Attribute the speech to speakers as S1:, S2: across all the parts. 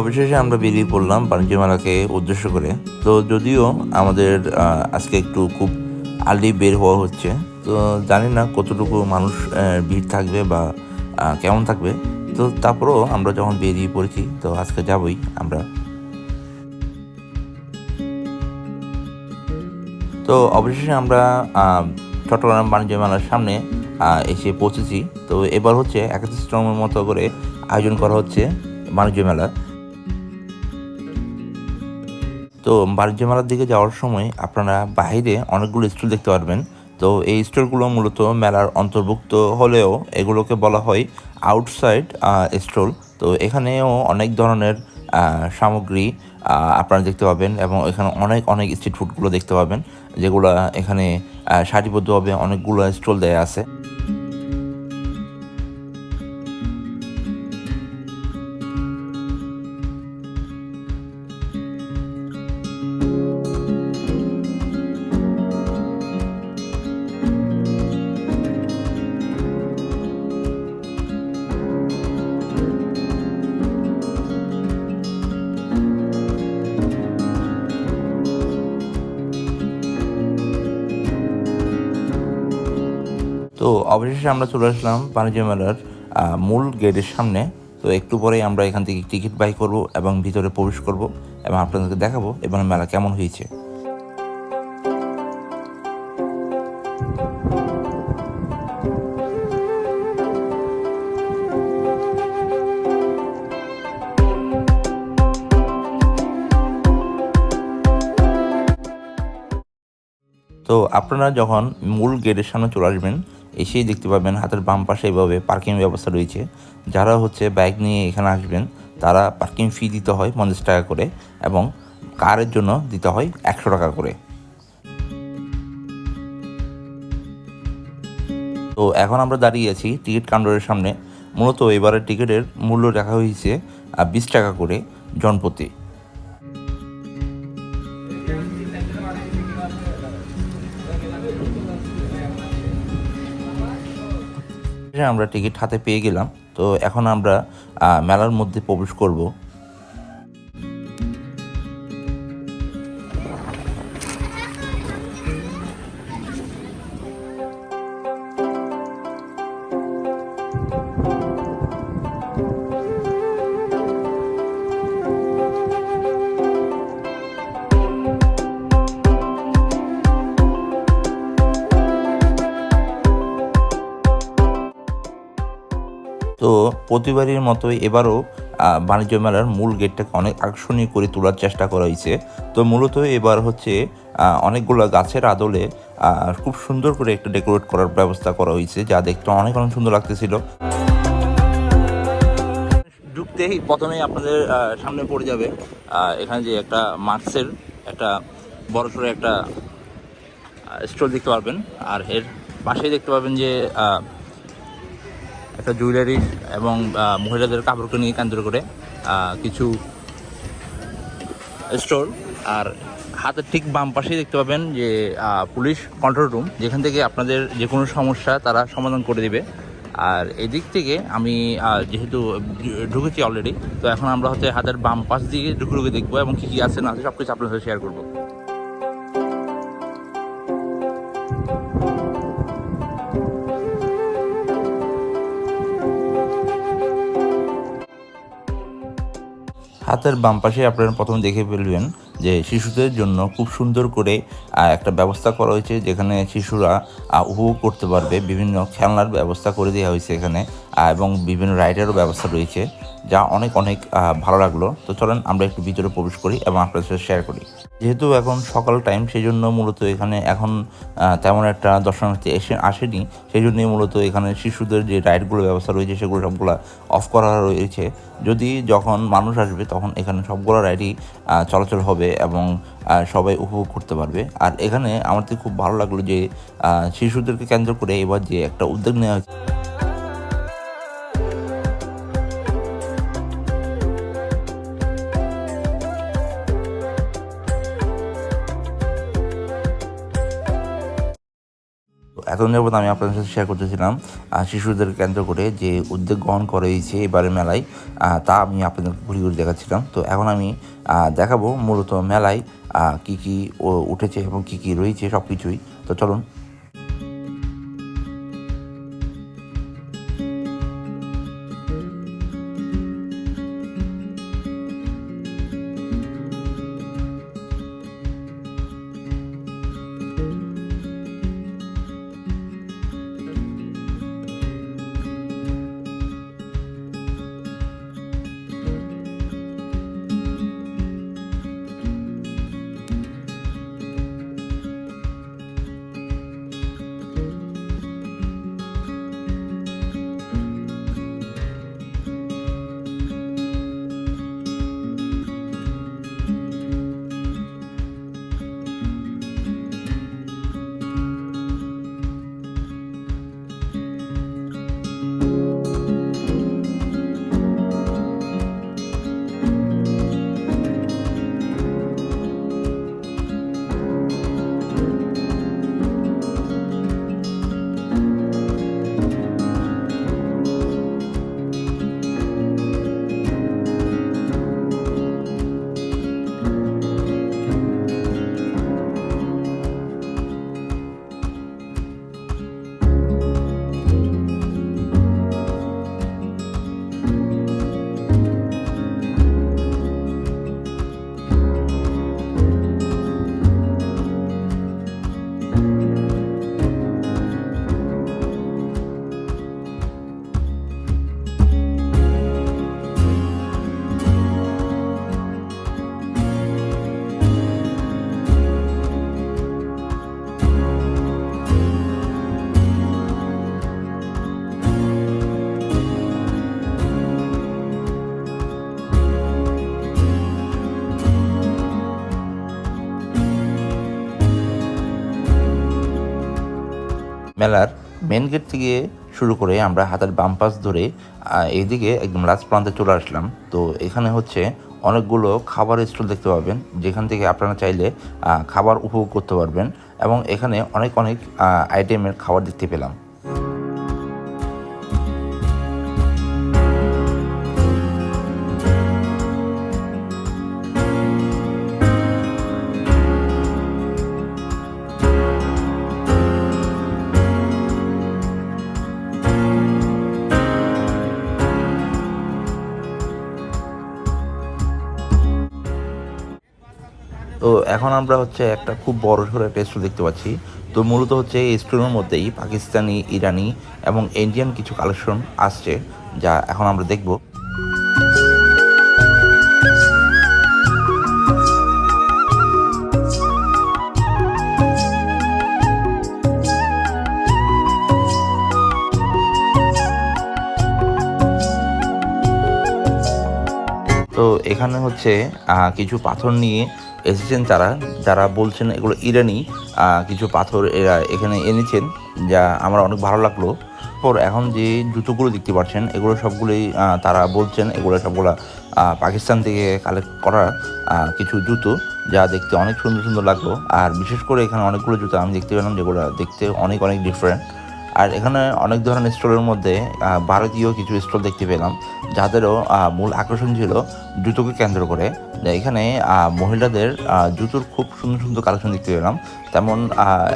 S1: অবশেষে আমরা বেরিয়ে পড়লাম বাণিজ্য মেলাকে উদ্দেশ্য করে। তো যদিও আমাদের আজকে একটু খুব আর্লি বের হওয়া হচ্ছে, তো জানি না কতটুকু মানুষ ভিড় থাকবে বা কেমন থাকবে। তো তারপরেও আমরা যখন বেরিয়ে পড়েছি, তো আজকে যাবই আমরা। তো অবশেষে আমরা চট্টগ্রাম বাণিজ্য মেলার সামনে এসে পৌঁছেছি। তো এবার হচ্ছে একত্রিশতমের মতো করে আয়োজন করা হচ্ছে। বাণিজ্য মেলা। তো বাণিজ্য মেলার দিকে যাওয়ার সময় আপনারা বাইরে অনেকগুলো স্টল দেখতে পারবেন। তো এই স্টলগুলো মূলত মেলার অন্তর্ভুক্ত হলেও এগুলোকে বলা হয় আউটসাইড স্টল। তো এখানেও অনেক ধরনের সামগ্রী আপনারা দেখতে পাবেন এবং এখানে অনেক অনেক স্ট্রিট ফুডগুলো দেখতে পাবেন, যেগুলো এখানে সারিবদ্ধভাবে অনেকগুলো স্টল দেয়া আছে। অবশেষে আমরা চলে আসলাম বাণিজ্য মেলার মূল গেটের সামনে। তো একটু পরেই আমরা এখান থেকে টিকিট বাই করব এবং ভিতরে প্রবেশ করব এবং আপনাদেরকে দেখাবো এবং মেলা কেমন হয়েছে। তো আপনারা যখন মূল গেটের সামনে চলে আসবেন এসেই দেখতে পাবেন হাতের বাম পাশে এভাবে পার্কিং ব্যবস্থা রয়েছে। যারা হচ্ছে বাইক নিয়ে এখানে আসবেন, তারা পার্কিং ফি দিতে হয় পঞ্চাশ টাকা করে এবং কারের জন্য দিতে হয় একশো টাকা করে। তো এখন আমরা দাঁড়িয়ে আছি টিকিট কাউন্টারের সামনে। মূলত এবারের টিকিটের মূল্য রাখা হয়েছে বিশ টাকা করে জনপ্রতি। আমরা টিকিট হাতে পেয়ে গেলাম। তো এখন আমরা মেলার মধ্যে প্রবেশ করব। প্রতিবারের মতোই এবারও বাণিজ্য মেলার মূল গেটটাকে অনেক আকর্ষণীয় করে তোলার চেষ্টা করা হয়েছে। তো মূলত এবার হচ্ছে অনেকগুলো গাছের আদলে খুব সুন্দর করে একটা ডেকোরেট করার ব্যবস্থা করা হয়েছে, যা দেখতে অনেক অনেক সুন্দর লাগতেছিল। ঢুকতেই প্রথমেই আপনাদের সামনে পড়ে যাবে এখানে যে একটা মার্কসের একটা বড় সড়ো একটা স্টোর দেখতে পারবেন। আর এর পাশেই দেখতে পাবেন যে একটা জুয়েলারি এবং মহিলাদের কাপড়কে নিয়ে কেন্দ্র করে কিছু স্টোর। আর হাতের ঠিক বাম পাশেই দেখতে পাবেন যে পুলিশ কন্ট্রোল রুম, যেখান থেকে আপনাদের যে কোনো সমস্যা তারা সমাধান করে দিবে। আর এদিক থেকে আমি যেহেতু ঢুকেছি অলরেডি তো এখন আমরা হচ্ছে হাতের বাম পাশ দিকে ঢুকে ঢুকে দেখব এবং কী কী আছে না আছে সব কিছু আপনার সাথে শেয়ার করব। হাতের বাম পাশে আপনারা প্রথম দেখে ফেলবেন যে শিশুদের জন্য খুব সুন্দর করে একটা ব্যবস্থা করা হয়েছে যেখানে শিশুরা উপভোগ করতে পারবে। বিভিন্ন খেলনার ব্যবস্থা করে দেওয়া হয়েছে এখানে এবং বিভিন্ন রাইডারও ব্যবস্থা রয়েছে, যা অনেক অনেক ভালো লাগল। তো চলেন আমরা একটু ভিতরে প্রবেশ করি এবং আপনাদের সাথে শেয়ার করি। যেহেতু এখন সকাল টাইম সেই জন্য মূলত এখানে এখন তেমন একটা দর্শনার্থী এসে আসেনি। সেই জন্যই মূলত এখানে শিশুদের যে রাইডগুলো ব্যবস্থা রয়েছে, সেগুলো সবগুলো অফ করা রয়েছে। যদি যখন মানুষ আসবে, তখন এখানে সবগুলো রাইডই চলাচল হবে এবং সবাই উপভোগ করতে পারবে। আর এখানে আমার তো খুব ভালো লাগল যে শিশুদেরকে কেন্দ্র করে এবার যে একটা উদ্যোগ নেওয়া হয়েছে এখন যাবত আমি আপনাদের সাথে শেয়ার করতেছিলাম শিশুদের কেন্দ্র করে যে উদ্যোগ গ্রহণ করেছে এবারে মেলায় তা আমি আপনাদের ঘুরে ঘুরে দেখাচ্ছিলাম। তো এখন আমি দেখাবো মূলত মেলায় কী কী উঠেছে এবং কী কী রয়েছে সব কিছুই তো চলুন মেন গেট থেকে শুরু করে আমরা হাতের বাম পাশ ধরে এইদিকে একদম লাস্ট প্রান্তে চলে আসলাম। তো এখানে হচ্ছে অনেকগুলো খাবার স্টল দেখতে পাবেন, যেখান থেকে আপনারা চাইলে খাবার উপভোগ করতে পারবেন এবং এখানে অনেক অনেক আইটেমের খাবার দেখতে পেলাম। তো এখন আমরা হচ্ছে একটা খুব বড় সড়ো একটা স্টল দেখতে পাচ্ছি। তো মূলত হচ্ছে এই স্টোরের মধ্যেই পাকিস্তানি, ইরানি এবং ইন্ডিয়ান কিছু কালেকশন আসছে, যা এখন আমরা দেখব। এখানে হচ্ছে কিছু পাথর নিয়ে এসেছেন তারা, যারা বলছেন এগুলো ইরানি কিছু পাথর এরা এখানে এনেছেন, যা আমার অনেক ভালো লাগল। পর এখন যে জুতোগুলো দেখতে পাচ্ছেন, এগুলো সবগুলোই তারা বলছেন এগুলো সবগুলো পাকিস্তান থেকে কালেক্ট করা কিছু জুতো, যা দেখতে অনেক সুন্দর সুন্দর লাগল। আর বিশেষ করে এখানে অনেকগুলো জুতো আমি দেখতে পেলাম, যেগুলো দেখতে অনেক অনেক ডিফারেন্ট আর এখানে অনেক ধরনের স্টলের মধ্যে ভারতীয় কিছু স্টল দেখতে পেলাম, যাদেরও মূল আকর্ষণ ছিল জুতোকে কেন্দ্র করে। এখানে মহিলাদের জুতোর খুব সুন্দর সুন্দর কালেকশন দেখতে পেলাম। তেমন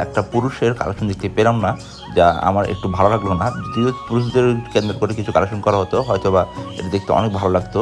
S1: একটা পুরুষের কালেকশন দেখতে পেলাম না, যা আমার একটু ভালো লাগল না। যদিও পুরুষদের কেন্দ্র করে কিছু কালেকশন করা হতো হয়তো বা এটা দেখতে অনেক ভালো লাগতো।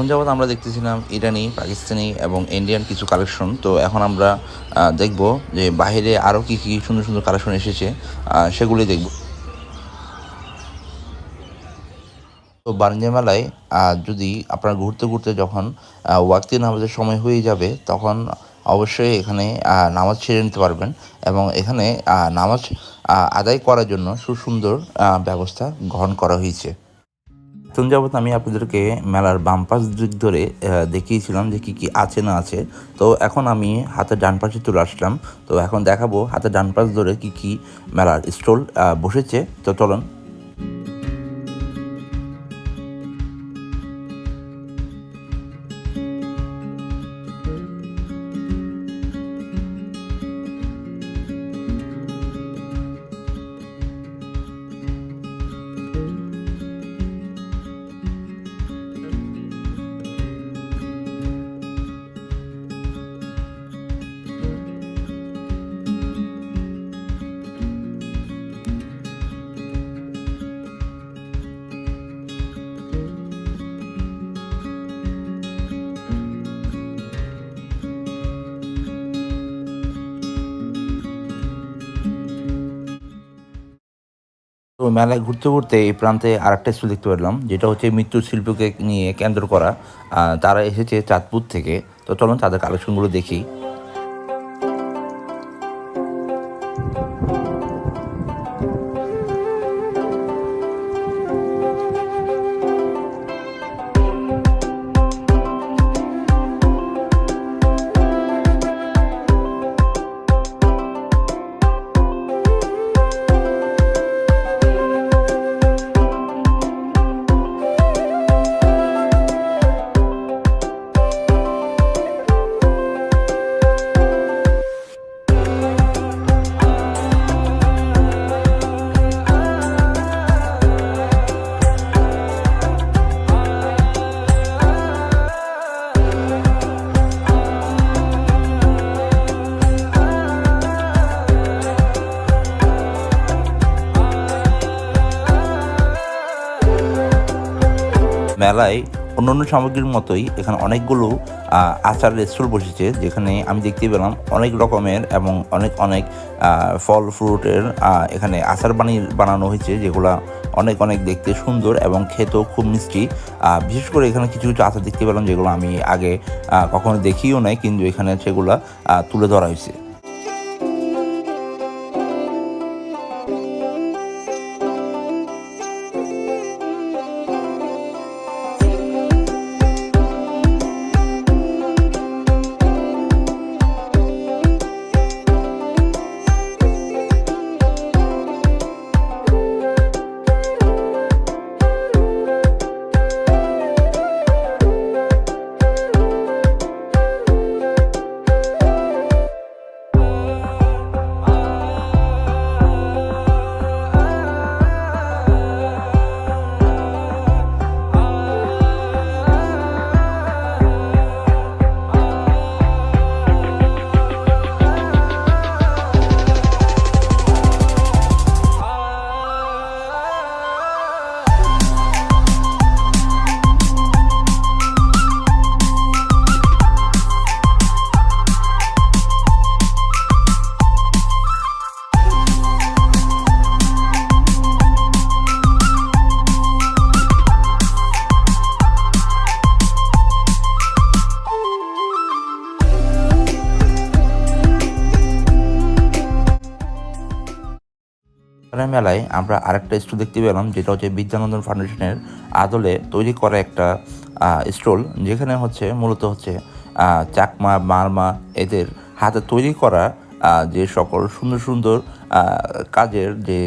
S1: এখন যাবৎ আমরা দেখতেছিলাম ইরানি, পাকিস্তানি এবং ইন্ডিয়ান কিছু কালেকশন তো এখন আমরা দেখব যে বাইরে আরও কী কী সুন্দর সুন্দর কালেকশন এসেছে সেগুলি দেখব। তো বাণিজ্য মেলায় যদি আপনারা ঘুরতে ঘুরতে যখন ওয়াক্তি নামাজের সময় হয়ে যাবে, তখন অবশ্যই এখানে নামাজ ছেড়ে নিতে পারবেন এবং এখানে নামাজ আদায় করার জন্য সুসুন্দর ব্যবস্থা গ্রহণ করা হয়েছে। যাবত আমি আপনাদেরকে মেলার বাম পাশ দিক ধরে দেখিয়েছিলাম যে কি কি আছে না আছে। তো এখন আমি হাতে ডান পাশে চলে আসলাম। তো এখন দেখাবো হাতে ডান পাশ ধরে কি কি মেলার স্টল বসেছে। তো চলুন। তো মেলায় ঘুরতে ঘুরতে এই প্রান্তে আর একটা স্কুল দেখতে পেলাম, যেটা হচ্ছে মৃত্যু শিল্পকে নিয়ে কেন্দ্র করা। তারা এসেছে চাঁদপুর থেকে। তো চলুন তাদের কালেকশনগুলো দেখি। অন্যান্য সামগ্রীর মতোই এখানে অনেকগুলো আচারের স্টল বসেছে, যেখানে আমি দেখতে পেলাম অনেক রকমের এবং অনেক অনেক ফল ফ্রুটের এখানে আচার বানিয়ে বানানো হয়েছে, যেগুলা অনেক অনেক দেখতে সুন্দর এবং খেতেও খুব মিষ্টি। বিশেষ করে এখানে কিছু কিছু আচার দেখতে পেলাম যেগুলো আমি আগে কখনো দেখিও নাই, কিন্তু এখানে সেগুলা তুলে ধরা হয়েছে। মেলায় আমরা আরেকটা স্টল দেখতে পেলাম, যেটা হচ্ছে বিদ্যানন্দন ফাউন্ডেশনের আদলে তৈরি করা একটা স্টল যেখানে হচ্ছে মূলত হচ্ছে চাকমা, মারমা এদের হাতে তৈরি করা যে সকল সুন্দর সুন্দর কাজের যে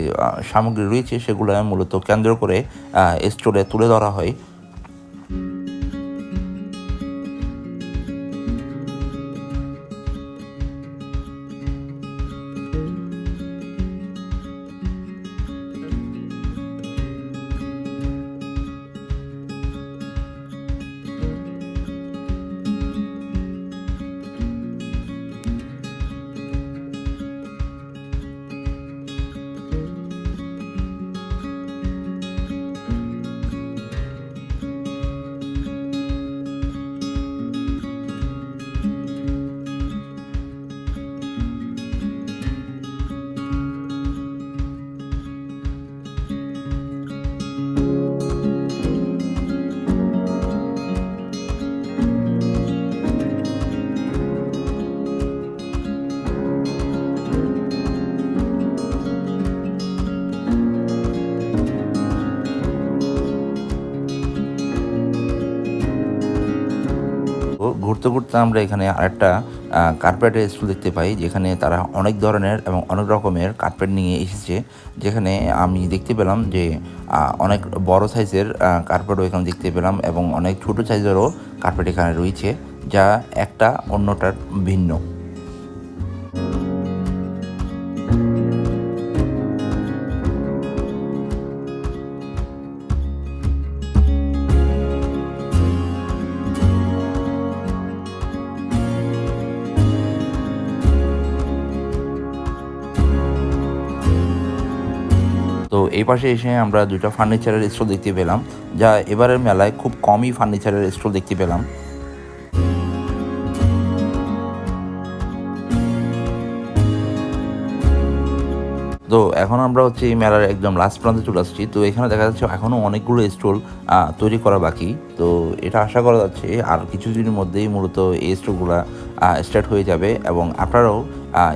S1: সামগ্রী রয়েছে সেগুলো মূলত কেন্দ্র করে স্টলে তুলে ধরা হয়। ঘুরতে করতে আমরা এখানে আরেকটা কার্পেটের স্কুল দেখতে পাই, যেখানে তারা অনেক ধরনের এবং অনেক রকমের কার্পেট নিয়ে এসেছে। যেখানে আমি দেখতে পেলাম যে অনেক বড় সাইজের কার্পেটও এখানে দেখতে পেলাম এবং অনেক ছোট সাইজেরও কার্পেট এখানে রয়েছে, যা একটা অন্যটার ভিন্ন। এই পাশে এসে আমরা দুটো ফার্নিচারের স্টল দেখতে পেলাম, যা এবারের মেলায় খুব কমই ফার্নিচারের স্টল দেখতে পেলাম। তো এখন আমরা হচ্ছে এই মেলার একদম লাস্ট প্রান্তে চলে আসছি। তো এখানে দেখা যাচ্ছে এখনও অনেকগুলো স্টল তৈরি করা বাকি। তো এটা আশা করা যাচ্ছে আর কিছুদিনের মধ্যেই মূলত এই স্টলগুলো স্টার্ট হয়ে যাবে এবং আপনারাও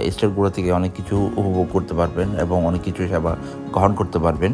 S1: এই স্টলগুলো থেকে অনেক কিছু উপভোগ করতে পারবেন এবং অনেক কিছু সেবা গ্রহণ করতে পারবেন।